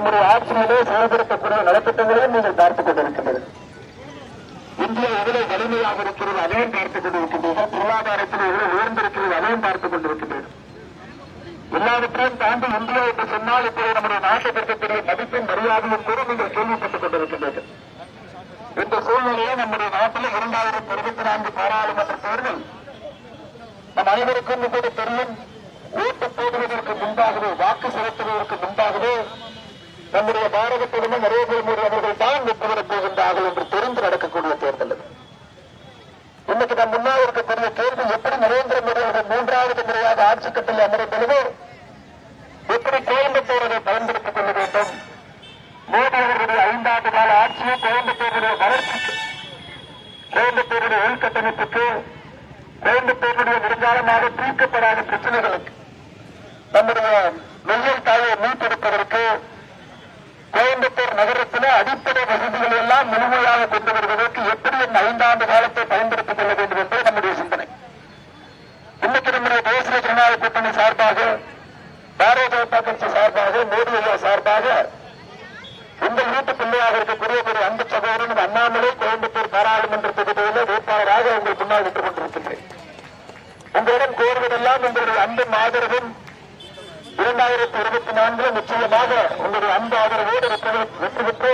நம்முடைய ஆட்சியிலே செயல்படுத்தக்கூடிய நலத்திட்டங்களையும் நீங்கள் பார்த்துக் கொண்டிருக்கின்றனர் இந்தியா எவ்வளவு வலிமையாக இருக்கிறது அதையும் பார்த்துக் கொண்டிருக்கின்றீர்கள். பொருளாதாரத்தில் எவ்வளவு உயர்ந்திருக்கிறது அதையும் பார்த்துக் கொண்டிருக்கின்றீர்கள். எல்லாவற்றையும் தாண்டி இந்தியா என்று சொன்னால் இப்போது நம்முடைய நாட்டுக்கு இருக்கக்கூடிய மதிப்பும் மரியாதையும் கூட நீங்கள் கேள்விப்பட்டுக் கொண்டிருக்கின்றீர்கள். இந்த சூழ்நிலையை நம்முடைய நாட்டில் இரண்டாயிரத்தி இருபத்தி நான்கு பாராளுமன்ற தேர்தல் நம் அனைவருக்கும் இப்போது தெரியும். ஓட்டு போடுவதற்கு முன்பாகவே நம்முடைய நரேந்திர மோடி அவர்கள் தான் வெற்றி பெறப் போகின்றார்கள் என்று தெரிந்து நடக்கக்கூடிய தேர்தல் இன்னைக்கு நம் முன்னால் இருக்கக்கூடிய கேள்வி எப்படி நரேந்திர மோடி அவர்கள் மூன்றாவது முறையாக ஆட்சி கட்டில் அமரும் பொழுது எப்படி கோயம்புத்தூரை பயன்படுத்திக் கொள்ள வேண்டும்? மோடி அவர்களுடைய ஐந்தாண்டு கால ஆட்சியை கோயம்புத்தூருடைய வளர்ச்சிக்கு கோயம்புத்தூருடைய உள்கட்டமைப்புக்கு கோயம்புத்தூருடைய நெடுங்காலமாக தீர்க்கப்படாத பிரச்சனைகளுக்கு நம்முடைய வெயில் தாயை மீட்டெடுப்பதற்கு கோயம்புத்தூர் அடிப்படை வசதிகள் எல்லாம் முழுமையாக கொண்டு வருவதற்கு எப்படி இந்த ஐந்தாண்டு காலத்தை பயன்படுத்திக் கொள்ள வேண்டும் என்பது நம்முடைய சிந்தனை. இன்னைக்கு நம்முடைய தேசிய ஜனநாயக கூட்டணி சார்பாக பாரதிய ஜனதா கட்சி சார்பாக மோடி ஐயா சார்பாக உங்கள் வீட்டு பிள்ளையாக இருக்கக்கூடிய ஒரு அன்பு சகோதரன் அண்ணாமலை கோயம்புத்தூர் பாராளுமன்ற தொகுதியில் வேட்பாளராக உங்கள் முன்னால் நின்று கொண்டிருக்கின்றேன். உங்களிடம் கோருவதெல்லாம் உங்களுடைய அன்பும் ஆதரவும் இரண்டாயிரத்தி இருபத்தி நான்கு நிச்சயமாக உங்களுடைய அன்பு ஆதரவோடு வெற்றி வெற்றி பெற்று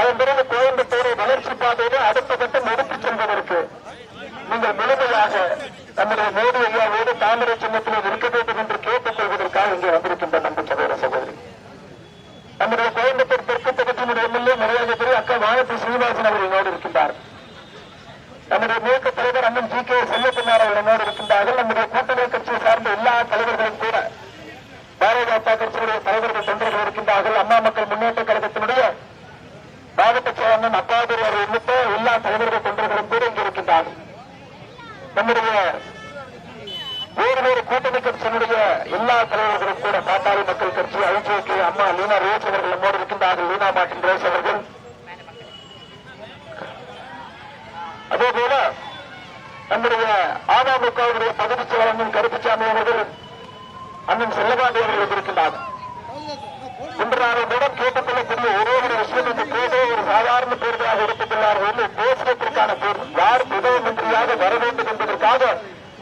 அதன் பிறகு கோயம்புத்தூரை வளர்ச்சி பாதையிலே அடுத்த கட்டம் எடுத்துச் செல்வதற்கு நீங்கள் முழுமையாக நம்முடைய மோடி ஐயாவோடு தாமரை சின்னத்தில் இருக்க வேண்டும் என்று கேட்டுக் கொள்வதற்காக இங்கே வந்திருக்கின்ற நம்பு சகோதர சகோதரி. நம்முடைய கோயம்புத்தூர் தெற்கு தொகுதியினுடைய எம்எல்ஏ மரியாதை பெரிய அக்கா வானத்தி சீனிவாசன் அவர்கள் என்னோடு இருக்கின்றார். நம்முடைய மூத்த தலைவர் அண்ணன் ஜி கே செல்லக்குமார் அவர்கள் என்னோடு இருக்கின்றார்கள். நம்முடைய கூட்டணி கட்சியை சார்ந்த எல்லா தலைவர்களும் கூட பாரதிய ஜனதா கட்சியுடைய தலைவர்கள் தொண்டர்கள் இருக்கின்றார்கள். அம்மா மக்கள் முன்னேற்ற கழகத்தினுடைய மாவட்ட செயலன் அப்பாதுரை அவர் உள்ளிட்ட எல்லா தலைவர்கள் தொண்டர்களும் கூட இங்கு இருக்கின்றார்கள். நம்முடைய வேறு வேறு கூட்டணி கட்சியினுடைய எல்லா தலைவர்களும் கூட பாட்டாளி மக்கள் கட்சி ஐஜேகே அம்மா லீனா ரோஸ் அவர்கள் நம்மோடு இருக்கின்றார்கள். லீனா மார்டின் ரோஸ் அவர்கள். அதே போல நம்முடைய அமமுகவுடைய பகுதி செயலாளர் கருப்புசாமி அவர்கள் அண்ணன் செல்லபாண்டி அவர்கள் இருக்கின்றார்கள் இன்று நான் உங்களிடம் கேட்டுக்கொள்ளக்கூடிய ஒரே ஒரு விஷயம் இந்த தேர்தலை ஒரு சாதாரண தேர்தலாக எடுத்துக்கொள்ளார்கள் என்று தேசியத்திற்கான தேர்தல் யார் பிரதம மந்திரியாக வர வேண்டும் என்பதற்காக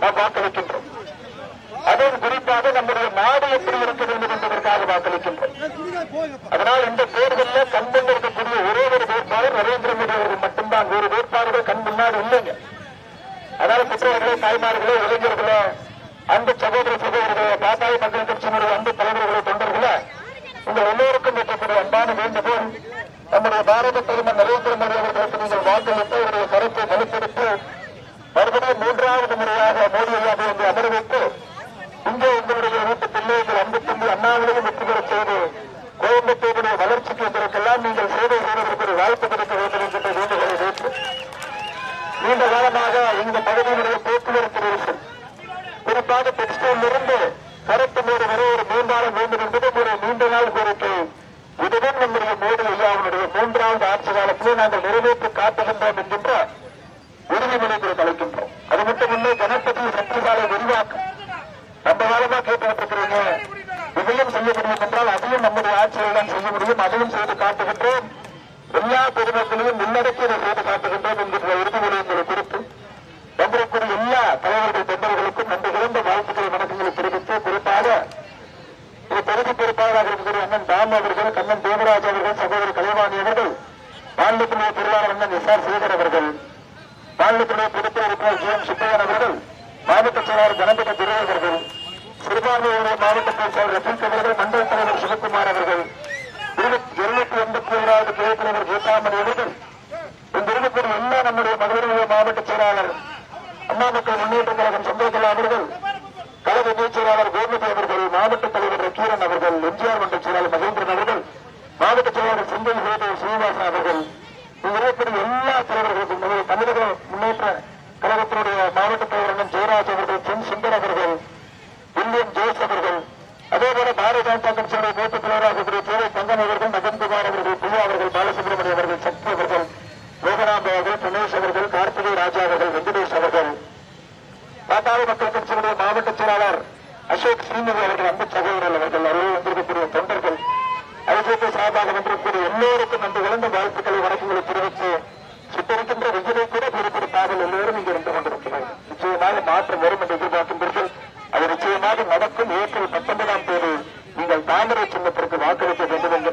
நாம் வாக்களிக்கின்றோம். அதுவும் குறிப்பாக நம்முடைய நாடு எப்படி இருக்க வேண்டும் என்பதற்காக வாக்களிக்கின்றோம். அதனால் இந்த தேர்தலில் கண் இருக்கக்கூடிய ஒரே ஒரு வேட்பாளர் நரேந்திர மோடி அவர்கள் மட்டும்தான். ஒரு வேட்பாளர்கள் கண் முன்னாடி இல்லைங்க. அதனால குற்றவர்களே தாய்மார்களே இளைஞர்களே அன்பு சகோதர சகோதரர்களே பாட்டாளி மக்கள் கட்சியினுடைய அன்பு தலைவர்களே தொண்டர்களே உங்கள் எல்லோருக்கும் இருக்கக்கூடிய அன்பான வேண்டுகோள் நம்முடைய பாரத பிரதமர் நரேந்திர மோடி அவர்களுக்கு நீங்கள் வாக்களித்து அவருடைய கருத்தை வலுப்படுத்தி மறுபடியும் மூன்றாவது முறையாக மோடி ஐயாவை என்று அமர வைத்து இங்கே உங்களுடைய வீட்டு பிள்ளைகள் அன்பு தம்பி அண்ணாவிலையும் வெற்றி பெற செய்து கோயம்புத்தூருடைய வளர்ச்சிக்கு இதற்கெல்லாம் நீங்கள் சேவை செய்வதற்கு ஒரு வாய்ப்பு கிடைக்க வேண்டும் என்கின்ற வேண்டுகோளை வைத்து நீண்ட காலமாக இந்த பகுதியினுடைய போக்குவரத்து நெரிசல் குறிப்பாக டெக்ஸ்டைலிருந்து கருத்து மேடு வரை ஒரு மேம்பாலம் வேண்டும் என்பது ஒரு நீண்ட நாள் கோரிக்கை. இதுவும் நம்முடைய மோடி ஐயாவுடைய மூன்றாவது ஆட்சி காலத்திலே நாங்கள் நிறைவேற்றி காட்டுகின்றோம் என்கின்ற உறுதிமொழிகளை கலைக்கின்றோம் அது மட்டுமில்லை கணபதி சக்திசாலை விரிவாக்கம். அந்த காலமா கேட்டுக்கிட்டிருக்கிறீங்க இதையும் செய்ய முடியும் என்றால் அதையும் நம்முடைய ஆட்சியில் தான் செய்ய முடியும். அதையும் செய்து காட்டுகின்றோம். எல்லா பொதுமக்களையும் உள்ளடக்கி செய்து காட்டுகின்றோம் என்கின்ற உறுதி உங்களை குறித்து வந்திருக்கூடிய எல்லா தலைவர்கள் தொண்டர்களுக்கும் நன்றி கலந்த வாழ்த்துக்களை வணக்கங்களை தெரிவித்து குறிப்பாக இது தலைவராக இருக்கிற அண்ணன் தாம் அவர்கள் கண்ணன் தேவராஜ் அவர்கள் சகோதரர் கலைவாணி அவர்கள் மாநிலத்தினுடைய பொருளாளர் அண்ணன் எஸ் ஆர் சேகர் அவர்கள் மாநிலத்தினுடைய பொதுத்துறை உறுப்பினர் ஜி எம் சுப்பையன் அவர்கள் மாவட்ட செயலாளர் கணபதி துரை அவர்கள் சிறுபான்மையுடைய மாவட்ட பேச்சாளர் ரஃபீக் அவர்கள் மண்டல தலைவர் சிவகுமார் அவர்கள் இருநூத்தி எண்பத்தி ஏழாவது கிளை கீதாமணி அவர்கள் இந்த இருபத்தி எல்லா நம்முடைய மகளிருடைய மாவட்ட செயலாளர் அண்ணா மக்கள் முன்னேற்ற கழகம் சந்தோகலா அவர்கள் கழக இணைச் செயலாளர் கோமதி அவர்கள் மாவட்ட தலைவர் நக்கீரன் அவர்கள் எம்ஜிஆர் மன்ற செயலாளர் மகேந்திரன் அவர்கள் மாவட்ட செயலாளர் செந்தில் வேதே சீனிவாசன் அவர்கள் இங்க எல்லா தலைவர்களுக்கும் தமிழக முன்னேற்ற கழகத்தினுடைய மாவட்ட தலைவர் ஜெயராஜ் அவர்கள் சென் சுந்தர் அவர்கள் வில்லியம் ஜோஸ் அவர்கள் அதே போல பாரதிய ஜனதா கட்சியுடைய மூத்த தலைவராக இருக்கக்கூடிய தேவை தங்கம் அவர்கள் நகன்குமார் அவர்கள் பிரியா அவர்கள் பாலசுப்ரமணியம் அவர்கள் சக்தி அவர்கள் மோகனாம்ப அவர்கள் பிரணேஷ் அவர்கள் கார்த்திகை ராஜா அவர்கள் வெங்கடேஷ் அவர்கள். பாட்டாளி மக்கள் கட்சியினுடைய மாவட்ட செயலாளர் அசோக் ஸ்ரீநிதி அவர்கள் அன்பு சகோதரர் அவர்கள் அவர்கள் வந்திருக்கக்கூடிய தொண்டர்கள் பிஜேபி சார்பாக வந்திருக்கக்கூடிய எல்லோருக்கும் நன்றி கலந்த வாழ்த்துக்களை வணக்கங்களை தெரிவித்து சுட்டரிக்கின்ற விஜயை கூட பொருட்படுத்தாமல் எல்லோரும் இங்கு இருந்து கொண்டிருக்கிறார்கள். நிச்சயமாக மாற்றம் வரும் என்று எதிர்பார்க்கின்றீர்கள். அது நிச்சயமாக நடக்கும் ஏப்ரல் பத்தொன்பதாம் தேதி நீங்கள் தாமரை சின்னத்திற்கு வாக்களிக்க வேண்டும் என்று